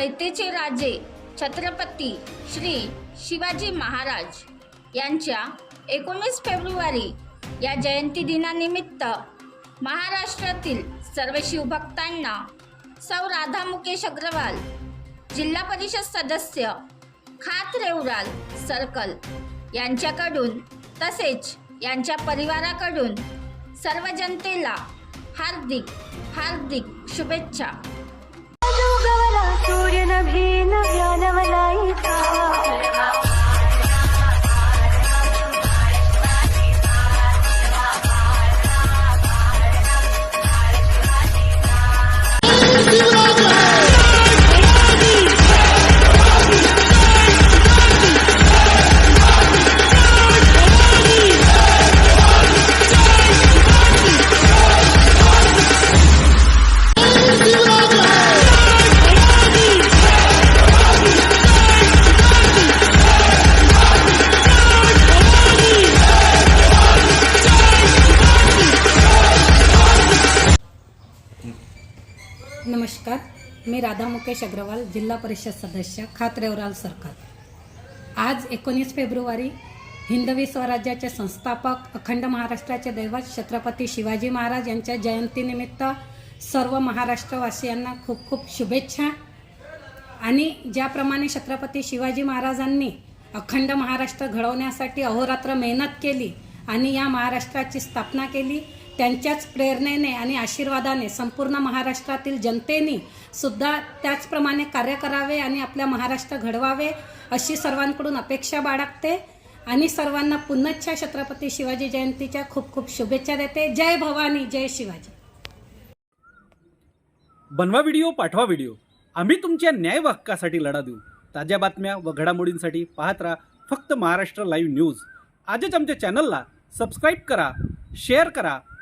कैतेचे राजे छत्रपती श्री शिवाजी महाराज यांच्या एकोणीस फेब्रुवारी या जयंती दिनानिमित्त महाराष्ट्रातील सर्व शिवभक्तांना सौ राधा मुकेश अग्रवाल जिल्हा परिषद सदस्य खात रेवराल सर्कल यांच्याकडून तसेच यांच्या परिवाराकडून सर्व जनतेला हार्दिक हार्दिक शुभेच्छा. नमस्कार मी राधा मुकेश अग्रवाल जिल्हा परिषद सदस्य खात्रेवराल सरकार. आज एकोणीस फेब्रुवारी हिंदवी स्वराज्याचे संस्थापक अखंड महाराष्ट्राचे दैवत छत्रपती शिवाजी महाराज यांच्या जयंतीनिमित्त सर्व महाराष्ट्रवासियांना खूप खूप शुभेच्छा. आणि ज्याप्रमाणे छत्रपती शिवाजी महाराजांनी अखंड महाराष्ट्र घडवण्यासाठी अहोरात्र मेहनत केली आणि या महाराष्ट्राची स्थापना केली त्यांच्याच प्रेरणेने आणि आशीर्वादाने संपूर्ण महाराष्ट्रातील जनतेने सुद्धा त्याचप्रमाणे कार्य करावे आणि आपल्या महाराष्ट्र घडवावे अशी सर्वांकडून अपेक्षा बाळगते. आणि सर्वांना पुन्हा छत्रपती शिवाजी जयंतीच्या खूप खूप शुभेच्छा देते. जय भवानी जय शिवाजी. बनवा व्हिडिओ पाठवा व्हिडिओ. आम्ही तुमच्या न्याय हक्कासाठी लढा देऊ. ताज्या बातम्या व घडामोडींसाठी पाहत राहा फक्त महाराष्ट्र लाईव्ह न्यूज. आजच आमच्या चॅनलला सबस्क्राईब करा शेअर करा